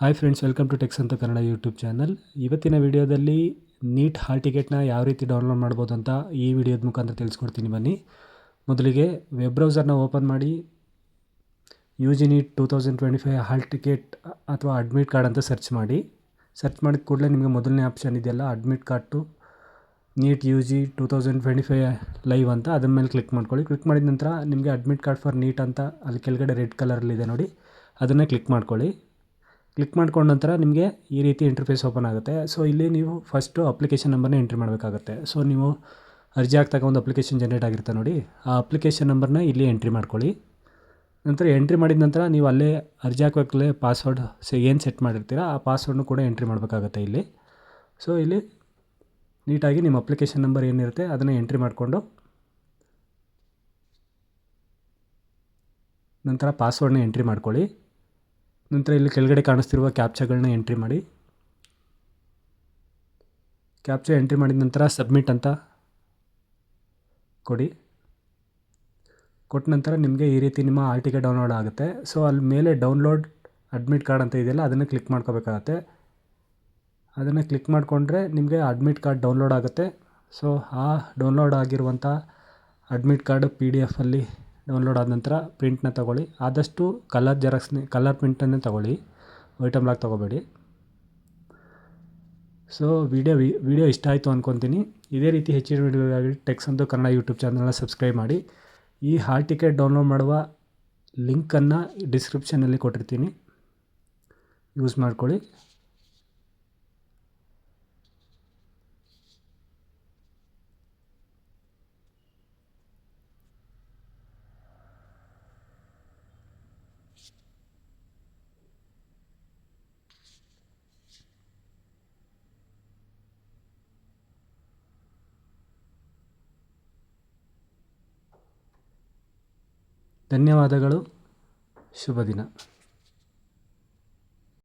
Hi friends welcome to techs ಅಂತ Kannada YouTube channel ಇವತ್ತಿನ ವಿಡಿಯೋದಲ್ಲಿ ನೀಟ್ ಹಾಲ್ ಟಿಕೆಟ್ನ ಯಾವ ರೀತಿ ಡೌನ್ಲೋಡ್ ಮಾಡ್ಬೋದು ಅಂತ ಈ ವಿಡಿಯೋದ ಮುಖಾಂತರ ತಿಳಿಸ್ಕೊಡ್ತೀನಿ ಬನ್ನಿ. ಮೊದಲಿಗೆ ವೆಬ್ ಬ್ರೌಸರ್ನ ಓಪನ್ ಮಾಡಿ. U G NEET two thousand twenty five hall ticket ಅಥವಾ ಅಡ್ಮಿಟ್ ಕಾರ್ಡ್ ಅಂತ ಸರ್ಚ್ ಮಾಡಿ. ಸರ್ಚ್ ಮಾಡಿದ ಕೂಡಲೇ ನಿಮಗೆ ಮೊದಲನೇ ಆಪ್ಷನ್ ಇದೆಯಲ್ಲ admit card to NEET U G two thousand twenty five live ಅಂತ ಅದ್ರ ಮೇಲೆ ಕ್ಲಿಕ್ ಮಾಡ್ಕೊಳ್ಳಿ. ಕ್ಲಿಕ್ ಮಾಡಿದ ನಂತರ ನಿಮಗೆ ಅಡ್ಮಿಟ್ ಕಾರ್ಡ್ ಫಾರ್ ನೀಟ್ ಅಂತ ಅಲ್ಲಿ ಕೆಳಗಡೆ ರೆಡ್ ಕಲರಲ್ಲಿದೆ ನೋಡಿ, ಅದನ್ನೇ ಕ್ಲಿಕ್ ಮಾಡ್ಕೊಳ್ಳಿ. ಕ್ಲಿಕ್ ಮಾಡ್ಕೊಂಡ ನಂತರ ನಿಮಗೆ ಈ ರೀತಿ ಇಂಟರ್ಫೇಸ್ ಓಪನ್ ಆಗುತ್ತೆ. ಸೊ ಇಲ್ಲಿ ನೀವು ಫಸ್ಟು ಅಪ್ಲಿಕೇಶನ್ ನಂಬರ್ನ ಎಂಟ್ರಿ ಮಾಡಬೇಕಾಗುತ್ತೆ. ಸೊ ನೀವು ಅರ್ಜಿ ಹಾಕ್ದಾಗ ಒಂದು ಅಪ್ಲಿಕೇಶನ್ ಜನ್ರೇಟ್ ಆಗಿರುತ್ತೆ ನೋಡಿ. ಆ ಅಪ್ಲಿಕೇಶನ್ ನಂಬರ್ನ ಇಲ್ಲಿ ಎಂಟ್ರಿ ಮಾಡ್ಕೊಳ್ಳಿ. ನಂತರ ಎಂಟ್ರಿ ಮಾಡಿದ ನಂತರ ನೀವು ಅಲ್ಲೇ ಅರ್ಜಿ ಹಾಕಬೇಕಲ್ಲೇ ಪಾಸ್ವರ್ಡ್ ಸೆ, ಏನು ಸೆಟ್ ಮಾಡಿರ್ತೀರ, ಆ ಪಾಸ್ವರ್ಡ್ನು ಕೂಡ ಎಂಟ್ರಿ ಮಾಡಬೇಕಾಗತ್ತೆ ಇಲ್ಲಿ. ಸೊ ಇಲ್ಲಿ ನೀಟಾಗಿ ನಿಮ್ಮ ಅಪ್ಲಿಕೇಶನ್ ನಂಬರ್ ಏನಿರುತ್ತೆ ಅದನ್ನು ಎಂಟ್ರಿ ಮಾಡಿಕೊಂಡು ನಂತರ ಪಾಸ್ವರ್ಡ್ನ ಎಂಟ್ರಿ ಮಾಡ್ಕೊಳ್ಳಿ. ನಂತರ ಇಲ್ಲಿ ಕೆಳಗಡೆ ಕಾಣಿಸ್ತಿರುವ ಕ್ಯಾಪ್ಚಾಗಳನ್ನ ಎಂಟ್ರಿ ಮಾಡಿ. ಕ್ಯಾಪ್ಚಾ ಎಂಟ್ರಿ ಮಾಡಿದ ನಂತರ ಸಬ್ಮಿಟ್ ಅಂತ ಕೊಡಿ. ಕೊಟ್ಟ ನಂತರ ನಿಮಗೆ ಈ ರೀತಿ ನಿಮ್ಮ ಆರ್ ಟಿಕೆ ಡೌನ್ಲೋಡ್ ಆಗುತ್ತೆ. ಸೊ, ಅಲ್ಲಿ ಮೇಲೆ ಡೌನ್ಲೋಡ್ ಅಡ್ಮಿಟ್ ಕಾರ್ಡ್ ಅಂತ ಇದೆಯಲ್ಲ, ಅದನ್ನು ಕ್ಲಿಕ್ ಮಾಡ್ಕೋಬೇಕಾಗತ್ತೆ. ಅದನ್ನು ಕ್ಲಿಕ್ ಮಾಡಿಕೊಂಡ್ರೆ ನಿಮಗೆ ಅಡ್ಮಿಟ್ ಕಾರ್ಡ್ ಡೌನ್ಲೋಡ್ ಆಗುತ್ತೆ. ಸೊ, ಆ ಡೌನ್ಲೋಡ್ ಆಗಿರುವಂಥ ಅಡ್ಮಿಟ್ ಕಾರ್ಡ್ ಪಿ ಡಿ ಎಫಲ್ಲಿ ಡೌನ್ಲೋಡ್ ಆದ ನಂತರ ಪ್ರಿಂಟ್ನ ತೊಗೊಳ್ಳಿ. ಆದಷ್ಟು ಕಲರ್ ಜೆರಾಕ್ಸ್ನೇ ಕಲರ್ ಪ್ರಿಂಟನ್ನೇ ತೊಗೊಳ್ಳಿ. ವೈಟ್ ಆ್ಯಂಡ್ ತೊಗೋಬೇಡಿ. ಸೊ ವಿಡಿಯೋ ವಿಡಿಯೋ ಇಷ್ಟ ಆಯಿತು ಅಂದ್ಕೊತೀನಿ ಇದೇ ರೀತಿ ಹೆಚ್ಚಿನ ವಿಡಿಯೋಗಾಗಿ ಟೆಕ್ಸ್ ಅಂತ ಕನ್ನಡ ಯೂಟ್ಯೂಬ್ ಚಾನಲ್ನ ಸಬ್ಸ್ಕ್ರೈಬ್ ಮಾಡಿ. ಈ ಹಾಲ್ ಟಿಕೆಟ್ ಡೌನ್ಲೋಡ್ ಮಾಡುವ ಲಿಂಕನ್ನು ಡಿಸ್ಕ್ರಿಪ್ಷನಲ್ಲಿ ಕೊಟ್ಟಿರ್ತೀನಿ. ಯೂಸ್ ಮಾಡ್ಕೊಳ್ಳಿ. ಧನ್ಯವಾದಗಳು. ಶುಭ ದಿನ